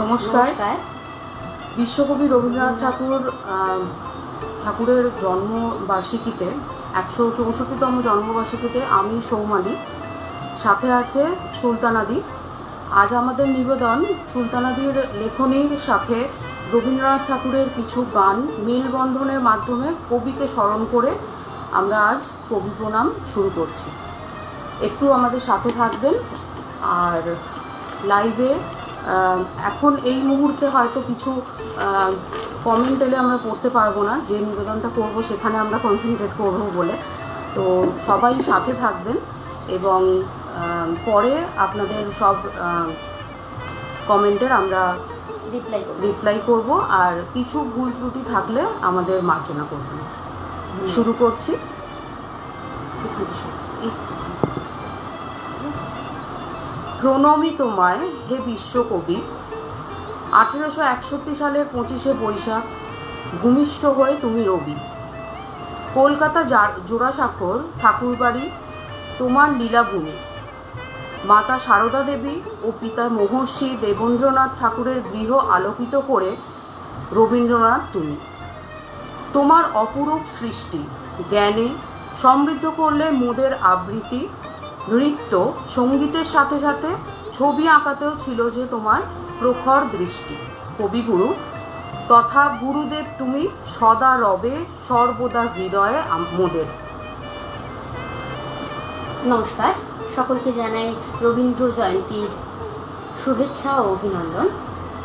নমস্কার। বিশ্বকবি রবীন্দ্রনাথ ঠাকুর ঠাকুরের জন্মবার্ষিকীতে একশো চৌষট্টিতম জন্মবার্ষিকীতে আমি সৌমালি সাথে আছে সুলতানাদি। আজ আমাদের নিবেদন সুলতানাদির লেখনীর সাথে রবীন্দ্রনাথ ঠাকুরের কিছু গান মেলবন্ধনের মাধ্যমে কবিকে স্মরণ করে আমরা আজ কবি প্রণাম শুরু করছি। একটু আমাদের সাথে থাকবেন আর লাইভে এখন এই মুহূর্তে হয়তো কিছু কমেন্ট এলে আমরা পড়তে পারব না। যে নিবেদনটা করব সেখানে আমরা কনসেন্ট্রেট করব বলে। তো সবাই সাথে থাকবেন এবং পরে আপনাদের সব কমেন্টের আমরা রিপ্লাই রিপ্লাই করব। আর কিছু ভুল ত্রুটি থাকলে আমাদের মার্জনা করবেন। শুরু করছি। প্রণমী তোমায় হে বিশ্বকবি। আঠেরোশো একষট্টি সালের পঁচিশে বৈশাখ, ভূমিষ্ঠ হয়ে তুমি রবি। কলকাতা জোড়াসাঁকোর ঠাকুরবাড়ি, তোমার লীলাভূমি। মাতা সারদা দেবী ও পিতা মহর্ষি দেবেন্দ্রনাথ ঠাকুরের গৃহ আলোকিত করে রবীন্দ্রনাথ তুমি। তোমার অপরূপ সৃষ্টি, জ্ঞানে সমৃদ্ধ করলে মোদের আবৃত্তি নৃত্য সঙ্গীতের সাথে সাথে ছবি আঁকাতেও ছিল যে তোমার প্রখর দৃষ্টি। কবিগুরু, তথা গুরুদেব তুমি সদা রবে সর্বদা হৃদয়ে মোদের। নমস্কার, সকলকে জানাই রবীন্দ্র জয়ন্তীর শুভেচ্ছা ও অভিনন্দন।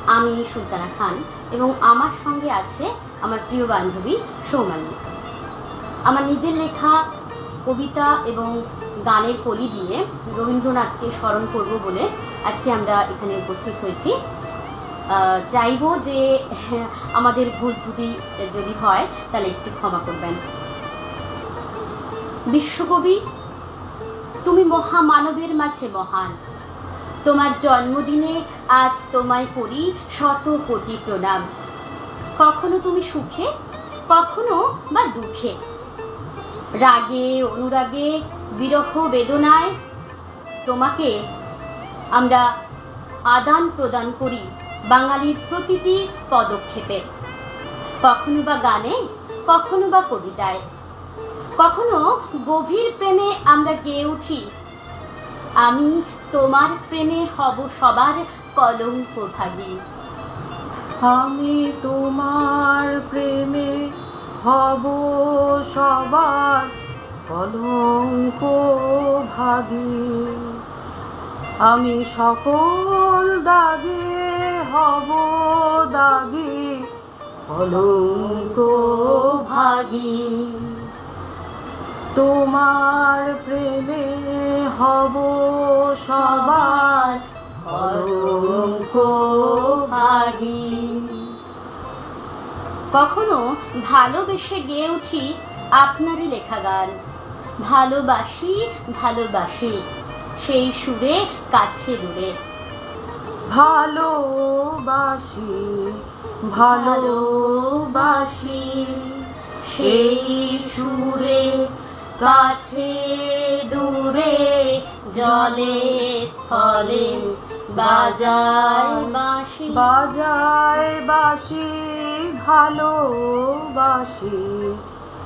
আমি সুলতানা খান এবং আমার সঙ্গে আছে আমার প্রিয় বান্ধবী সৌমালী। আমার নিজের লেখা, কবিতা এবং গানের কলি দিয়ে রবীন্দ্রনাথকে স্মরণ করব বলে আজকে আমরা এখানে উপস্থিত হয়েছি। চাইব যে আমাদের ভুল ত্রুটি যদি হয়, তাহলে একটু ক্ষমা করবেন। বিশ্বকবি, তুমি মহামানবের মাঝে মহান। তোমার জন্মদিনে আজ তোমায় করি শত কোটি প্রণাম। কখনো তুমি সুখে, কখনো বা দুঃখে। রাগে, অনুরাগে বিরহ বেদনায় তোমাকে আমরা আদান প্রদান করি বাঙালির প্রতিটি পদক্ষেপে। কখনো বা গানে, কখনো বা কবিতায়। কখনো গভীর প্রেমে আমরা গেয়ে উঠি। আমি তোমার প্রেমে হব সবার কলঙ্ক ভাগী আমি তোমার প্রেমে হব সবার কলঙ্ক ভাগী, আমি সকল দাগে হব দাগি, কলঙ্ক ভাগী। তোমার প্রেমে হব সবার, কলঙ্ক ভাগী। কখনো ভালোবেসে গেয়ে উঠি আপনারই লেখা গান ভালোবাসি ভালোবাসি। সেই সুরে কাছে দূরে। ভালোবাসি ভালোবাসি। সেই সুরে কাছে দূরে। জলে স্থলে বাজায় বাঁশি। বাজায় বাসি ভালোবাসি।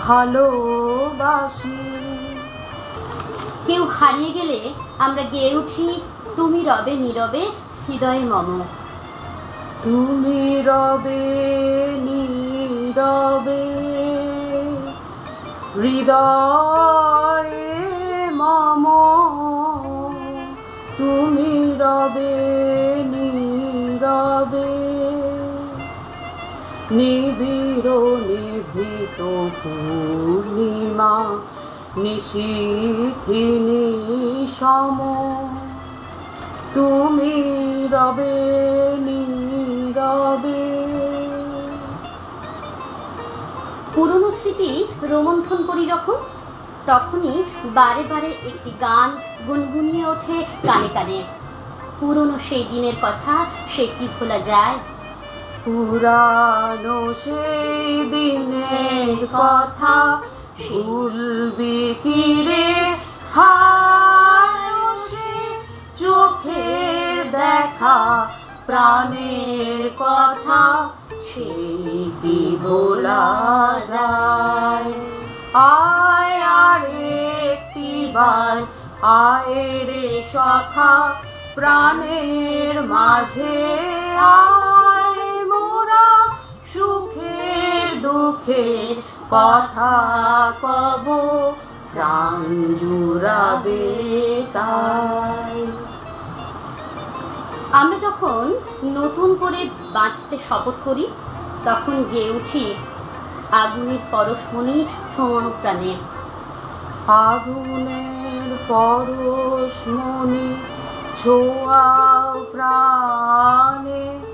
ভালোবাসি। কেউ হারিয়ে গেলে আমরা গেয়ে উঠি, তুমি রবে নীরবে, হৃদয়ে মম। তুমি রবে নীরবে, হৃদয়ে মম। তুমি রবে নীরবে। নিবিড় নিভৃত পূর্ণিমা, নিশীথিনী সম। তুমি রবে, নীরবে। রবে পুরনো স্মৃতি রোমন্থন করি যখন, তখনই বারে বারে একটি গান গুনগুনিয়ে ওঠে কানে কানে। পুরনো সেই দিনের কথা, সে কি ভোলা যায়? পুরানো সেই দিনের কথা ভুলবি কি রে? সে চোখের দেখা, প্রাণের কথা সেই কি ভোলা যায়? আয় আর একটিবার আয় রে সখা, প্রাণের মাঝে আয়। দুঃখের কথা কব, প্রাণ জুড়াবে তাই। আমরা যখন নতুন করে বাঁচতে শপথ করি, তখন গেয়ে উঠি আগুনের পরশমণি ছোঁয়ানো প্রাণে। আগুনের পরশমণি ছোঁয়াও প্রাণে।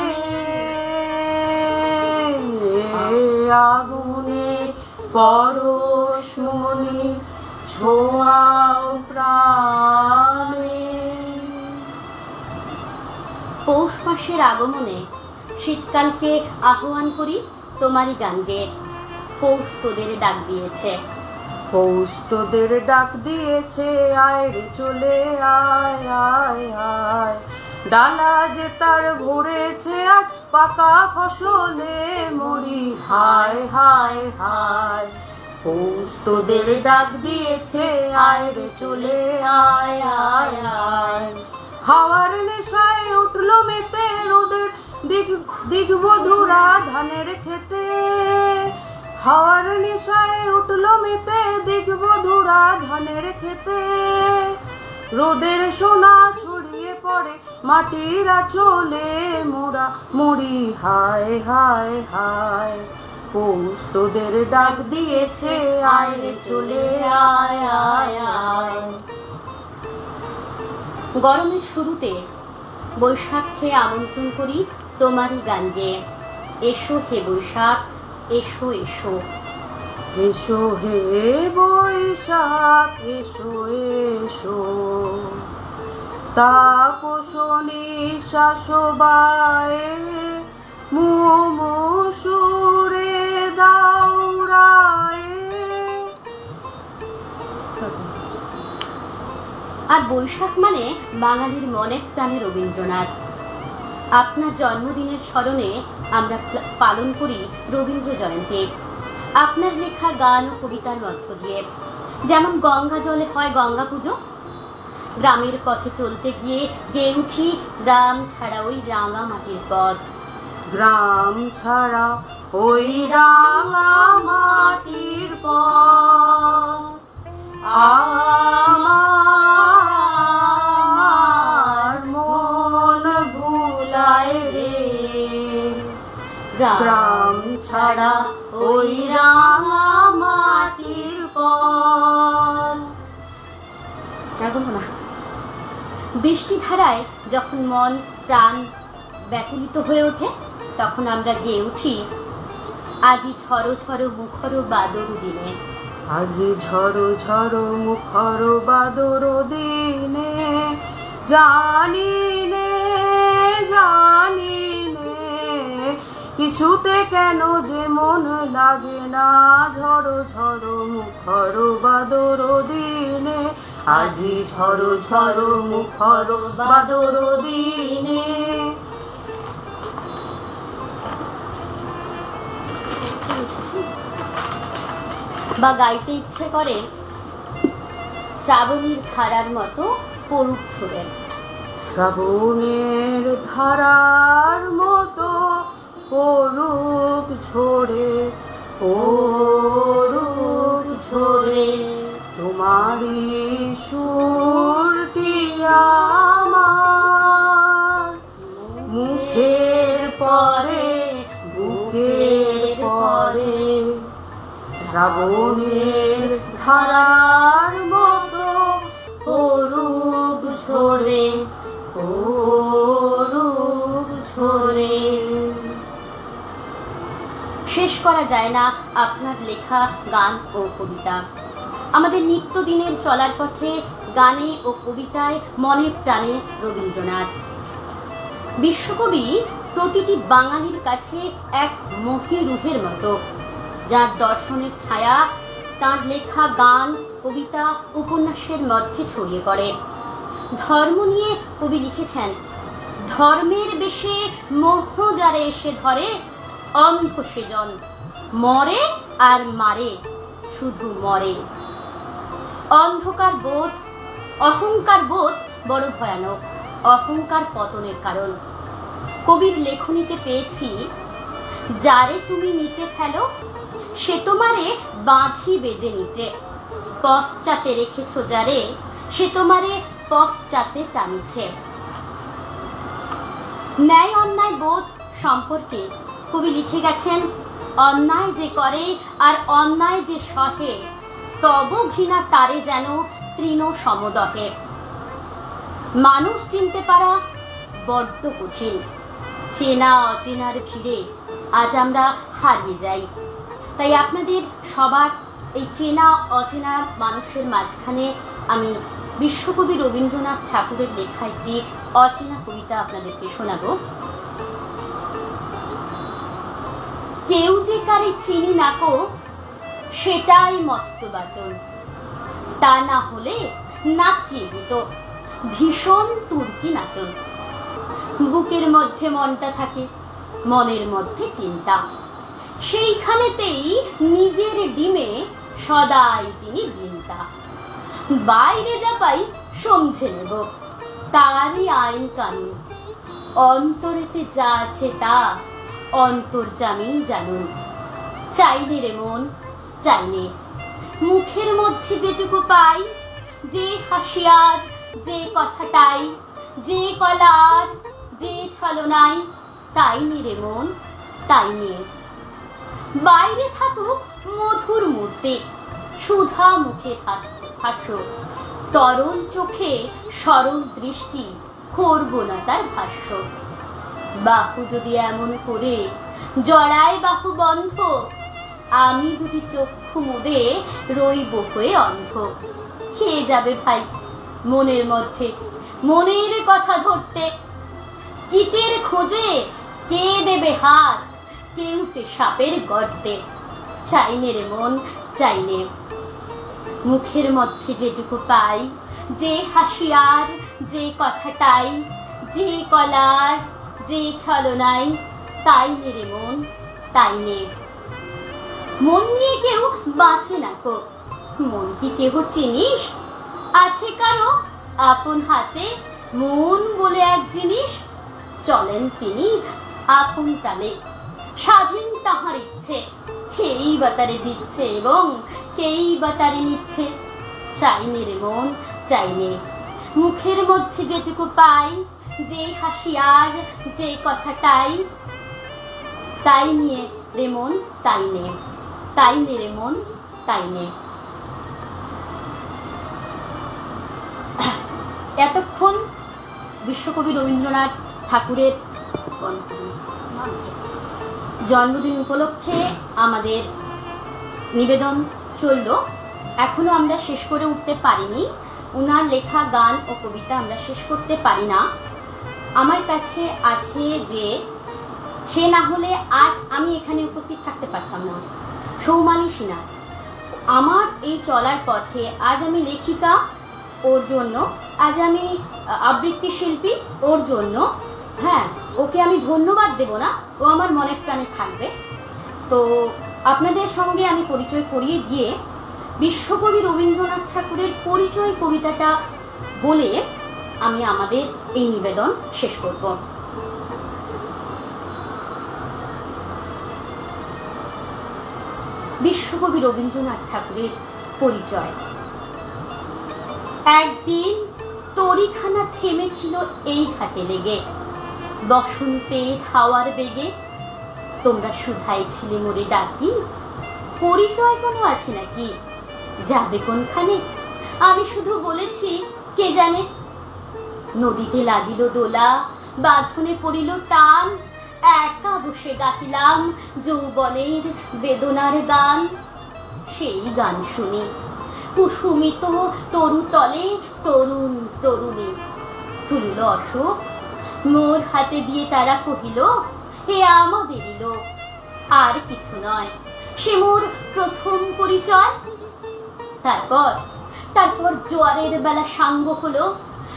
মাসের আগমনে শীতকালকে আহ্বান করি তোমারই গান গেয়ে পৌষ তোদের ডাক দিয়েছে। পৌষ তোদের ডাক দিয়েছে, আয় রে চলে আয় আয় আয়। ডালা যে তার ভরেছে, আজ পাকা ফসলে মরি। হায় হায় হায়। পৌষ তোদের ডাক দিয়েছে, আয় রে চলে আয় আয় আয়। হাওয়ার নেশায় উঠল মেতে রোদের। দিক দিগবধুরা ধানের খেতে হাওয়ার নেশায় উঠল মেতে দিগবধুরা ধানের খেতে রোদের সোনা ছড়িয়ে পড়ে মাটির চলে মোরা মরি হায় হায় হায়। পৌষ তোদের ডাক দিয়েছে, আয় চলে আয় আয় আয়। গরমের শুরুতে বৈশাখকে আমন্ত্রণ করি তোমারই গান গেয়ে এসো হে বৈশাখ, এসো এসো। এসো হে বৈশাখ, এসো এসো। তাপসনী শাসবায়ে মুমুসুরে আর বৈশাখ মানে বাঙালির মনের প্রাণে রবীন্দ্রনাথ। আপনার জন্মদিনের স্মরণে আমরা পালন করি রবীন্দ্র জয়ন্তী। আপনার লেখা গান ও কবিতার মধ্য দিয়ে। যেমন গঙ্গা জলে হয় গঙ্গা পুজো। গ্রামের পথে চলতে গিয়ে গেয়ে উঠি, গ্রাম ছাড়া ওই রাঙা মাটির পথ। গ্রাম ছাড়া ওই রাঙা মাটির পথ। আমার গ্রাম ছাড়া ওই রাঙা মাটির না বৃষ্টি ধারায় যখন মন প্রাণ ব্যাকুলিত হয়ে ওঠে তখন আমরা গেয়ে উঠি আজি ঝড়ো ঝড়ো মুখর বাদর দিনে। আজি ঝড়ো ঝড়ো মুখর বাদর দিনে। জানি নে জানি কিছুতে কেন যে মন লাগে না? ঝড়ো ঝড়ো মুখর বাদর দিনে। আজি ঝড়ো ঝড়ো মুখর বাদর দিনে। বা গাইতে ইচ্ছে করে শ্রাবণীর ধারার মতো পড়ুক ছুড়ে। শ্রাবণের ধারার মতো পড়ুক ঝরে পড়ুক ঝরে তোমার তোমারই সুরটি আমার? মুখের পরে, বুকের পরে, শ্রাবণের ধারার মতো অরূপ ঝরে অরূপ শেষ করা যায় না আপনার লেখা, গান ও কবিতা। আমাদের নিত্যদিনের চলার পথে গানে ও কবিতায় মনে প্রাণে রবীন্দ্রনাথ। বিশ্বকবি প্রতিটি বাঙালির কাছে এক মহিরুহের মতো। যার দর্শনের ছায়া তার লেখা, গান, কবিতা উপন্যাসের মধ্যে ছড়িয়ে পড়ে। ধর্ম নিয়ে কবি লিখেছেন, ধর্মের বেশে মোহ যারে এসে ধরে অন্ধ সেজন মরে আর মারে, শুধু মরে। অন্ধকার বোধ, অহংকার বোধ বড় ভয়ানক। অহংকার পতনের কারণ। কবির লেখনীতে পেয়েছি, যারে তুমি নিচে ফেলো, সে তোমারে বাঁধি বেজে নিচে। পশ্চাতে রেখেছ যারে, সে তোমারে পশ্চাতে টানছে। ন্যায় অন্যায় বোধ সম্পর্কে কবি লিখে গেছেন, অন্যায় যে করে আর অন্যায় যে সহে, তব ঘৃণা তারে যেন তৃণ সমদহে। মানুষ চিনতে পারা বড্ড কঠিন। চেনা অচেনার ভিড়ে আজ আমরা হারিয়ে যাই। তাই আপনাদের সবার এই চেনা অচেনা মানুষের মাঝখানে আমি বিশ্বকবি রবীন্দ্রনাথ ঠাকুরের লেখা একটি অচেনা কবিতা আপনাদেরকে শোনাবো। কেউ যে কারে চিনি নাকো সেটাই মস্ত বাচন। তা না হলে নাচিয়ে দিত, ভীষণ তুর্কি নাচন। বুকের মধ্যে মনটা থাকে, মনের মধ্যে চিন্তা। সেইখানেতেই নিজের ডিমে সদাই তিনি ডিমটা বাইরে যা পাই সমঝে নেব, তারই আইন কানুন। অন্তরেতে যা আছে তা অন্তর্জামী জানুন। চাইলে রে মন, চাইলে। মুখের মধ্যে যেটুকু পাই, যে হাসিয়ার, যে কথাটাই, যে কলার, যে ছলনাই, তাই নে রে মন, তাই নিয়ে বাইরে থাকুক মধুর মূর্তি, সুধা মুখে হাস- তরল চোখে সরল দৃষ্টি, করব না তার ভাষ্য। বাহু যদি এমন করে জড়ায় বাহু বন্ধ। আমি দুটি চক্ষু মুদে রইব হয়ে অন্ধ। খেয়ে যাবে ভাই মনের মধ্যে? মনের কথা ধরতে। কীটের খোঁজে কে দেবে হাত কেউটে সাপের গর্তে। চাইনে রে মন চাইনে। মুখের মধ্যে যেটুকু পাই, যে হাসিয়ার, যে কথাটাই, যে কলার যে ছলনাই তাই নে রে মন, তাই নে মন নিয়ে কেউ বাঁচে না কো। মন কি কেহ চিনিস? আছে কারও? আপন হাতে মন বলে এক জিনিস। চলেন তিনি আপন তালে। স্বাধীন তাহার ইচ্ছে, কেই বাতারে দিচ্ছে এবং কেই বাতারে নিচ্ছে। চাইনে রে মন চাইনে মুখের মধ্যে যেটুকু পাই যে হাসি আর যে কথাটাই, তাই নিয়ে রে মন, তাই নে। তাই নে রে মন, তাই নে। এতক্ষণ বিশ্বকবি রবীন্দ্রনাথ ঠাকুরের জন্মদিন উপলক্ষে আমাদের নিবেদন চলল। এখনও আমরা শেষ করে উঠতে পারিনি। উনার লেখা, গান ও কবিতা আমরা শেষ করতে পারি না। আমার কাছে আছে যে, সে না হলে আজ আমি এখানে উপস্থিত থাকতে পারতাম না। সৌমালি সিনহা, আমার এই চলার পথে আজ আমি লেখিকা, ওর জন্য, আজ আমি আবৃত্তি শিল্পী, ওর জন্য হ্যাঁ ওকে আমি ধন্যবাদ দেব না, ও আমার মনে প্রাণে থাকবে। তো আপনাদের সঙ্গে আমি পরিচয় করিয়ে দিয়ে, বিশ্বকবি রবীন্দ্রনাথ ঠাকুরের পরিচয় কবিতাটা বলে আমি আমাদের এই নিবেদন শেষ করব। বিশ্বকবি রবীন্দ্রনাথ ঠাকুরের পরিচয়। একদিন তরিখানা থেমেছিল এই ঘাটে লেগে বসন্তের হাওয়ার বেগে, তোমরা শুধাই ছিলে মোরে ডাকি। পরিচয় কোনো আছে নাকি? যাবে কোনখানে? আমি শুধু বলেছি, কে জানে নদীতে লাগিল দোলা বাঁধনে পড়িল টান, একা বসে গাহিলাম যৌবনের বেদনার গান। সেই গান শুনি কুসুমিত তরুতলে তরুণ তরুণী তুলিল, অশোক, মোর হাতে দিয়ে তারা কহিল, হে আমাদের লোক আর কিছু নয়, সে মোর প্রথম পরিচয়। তারপর তারপর জোয়ারের বেলা সাঙ্গ হলো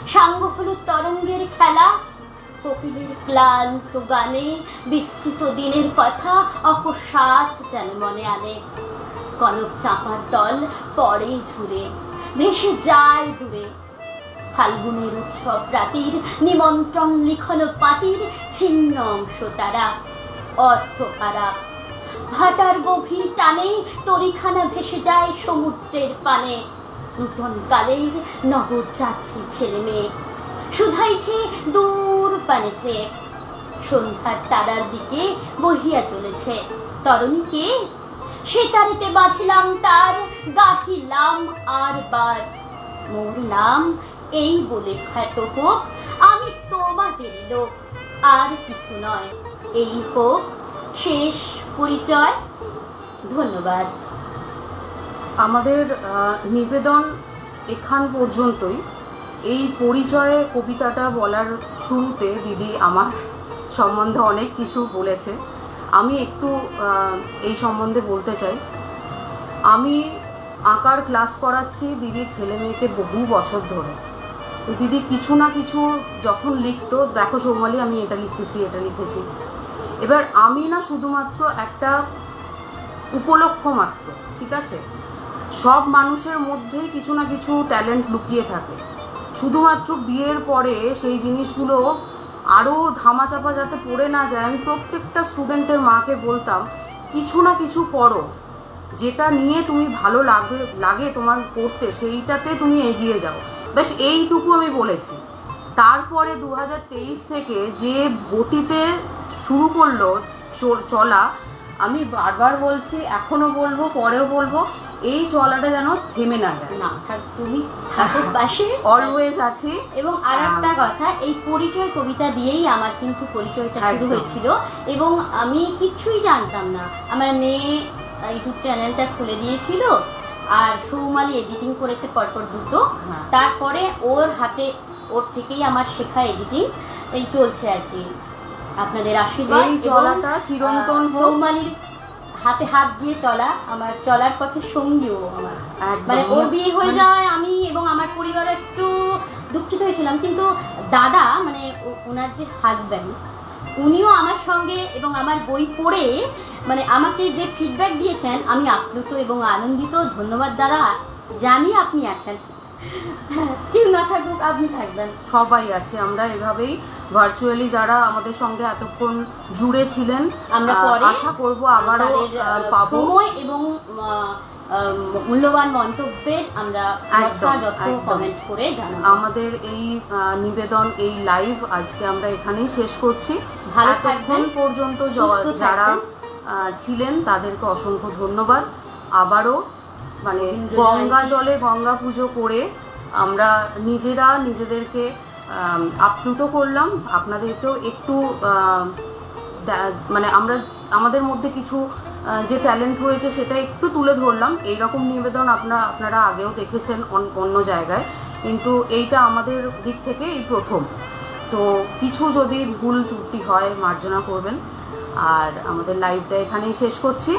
সাঙ্গ হলো তরঙ্গের খেলা। কোকিলের ক্লান্ত গানে বিস্তৃত দিনের কথা অকস্মাৎ যেন মনে আনে। কনক চাপার দল পরে ঝুরে ভেসে যায় দূরে। ফাল্গুনের উৎসব রাতির নিমন্ত্রণ লিখন পাটির ছিন্ন অংশ তারা, অর্থ হারা। ভাটার গভীর টানে তরিখানা ভেসে যায় সমুদ্রের পানে। নূতন কালের নবযাত্রী ছেলে মেয়ে। শুধাইছে দূর পানেছে। সন্ধ্যার তারার দিকে বহিয়া চলেছে। তরণীকে সে তারিতে বাঁধিলাম, তার গাহিলাম আর বার। মোর নাম এই বলে খ্যাত হোক, আমি তোমাদের লোক। আর কিছু নয়, এই হোক শেষ পরিচয়। ধন্যবাদ। আমাদের নিবেদন এখান পর্যন্তই। এই পরিচয়ে কবিতাটা বলার শুরুতে দিদি আমার সম্বন্ধে অনেক কিছু বলেছে। আমি একটু এই সম্বন্ধে বলতে চাই। আমি আঁকার ক্লাস করাচ্ছি দিদির ছেলে মেয়েকে বহু বছর ধরে। তো দিদি কিছু না কিছু যখন লিখতো, দেখো সৌমালি, আমি এটা লিখেছি এটা লিখেছি। এবার আমি না শুধুমাত্র একটা উপলক্ষ মাত্র, ঠিক আছে? সব মানুষের মধ্যেই কিছু না কিছু ট্যালেন্ট লুকিয়ে থাকে। শুধুমাত্র বিয়ের পরে সেই জিনিসগুলো আরও ধামাচাপা যাতে পড়ে না যায়, আমি প্রত্যেকটা স্টুডেন্টের মাকে বলতাম, কিছু না কিছু করো। যেটা নিয়ে তুমি ভালো লাগে লাগে তোমার করতে, সেইটাতে তুমি এগিয়ে যাও। ব্যাস, এইটুকু আমি বলেছি। তারপরে দু হাজার তেইশ থেকে যে গতিতে শুরু করল চলা আমি বারবার বলছি এখনও বলব পরেও বলব এই চলাটা যেন থেমে না যায়। না তুমি থাকো পাশে। অলওয়েজ আছি। এবং আর একটা কথা এই পরিচয় কবিতা দিয়েই আমার কিন্তু পরিচয়টা শুরু হয়েছিল। এবং আমি কিছুই জানতাম না। আমার মেয়ে ইউটিউব চ্যানেলটা খুলে দিয়েছিল আর সৌমালি এডিটিং করেছে পরপর দুটো। হ্যাঁ। তারপরে ওর হাতে ওর থেকেই আমার শেখা এডিটিং এই চলছে আর কি। আপনাদের আশীর্বাদ এই চলাটা চিরন্তন সৌমালির হাতে হাত দিয়ে চলা আমার চলার পথে সঙ্গীও আমার। মানে ওর বিয়ে হয়ে মানে- যাওয়ায় আমি এবং আমার পরিবার একটু দুঃখিত হয়েছিলাম কিন্তু দাদা মানে ওনার যে হাজব্যান্ড উনিও আমার সঙ্গে এবং আমার বই পড়ে মানে আমাকে যে ফিডব্যাক দিয়েছেন আমি আপ্লুত এবং আনন্দিত। ধন্যবাদ দাদা জানি আপনি আছেন। কেউ না থাকুক আপনি থাকবেন। সবাই আছে আমরা এভাবেই ভার্চুয়ালি যারা আমাদের সঙ্গে এতক্ষণ জুড়ে ছিলেন আমরা পরে আশা করব আবারও পাবো। সময় এবং মূল্যবান মন্তব্যের আমরা যথাযথ কমেন্ট করে জানাব। আমাদের এই নিবেদন এই লাইভ আজকে আমরা এখানেই শেষ করছি। ভালো থাকবেন, পর্যন্ত যারা ছিলেন তাদেরকে অসংখ্য ধন্যবাদ। আবারও মানে গঙ্গা জলে গঙ্গা পুজো করে আমরা নিজেরা নিজেদেরকে আপ্লুত করলাম। আপনাদেরকেও একটু মানে আমরা আমাদের মধ্যে কিছু যে ট্যালেন্ট রয়েছে সেটা একটু তুলে ধরলাম। এই রকম নিবেদন আপনারা আপনারা আগেও দেখেছেন অন- অন্য জায়গায়। কিন্তু এইটা আমাদের দিক থেকে এই প্রথম। তো কিছু যদি ভুল ত্রুটি হয় মার্জনা করবেন। আর আমাদের লাইভটা এখানেই শেষ করছি।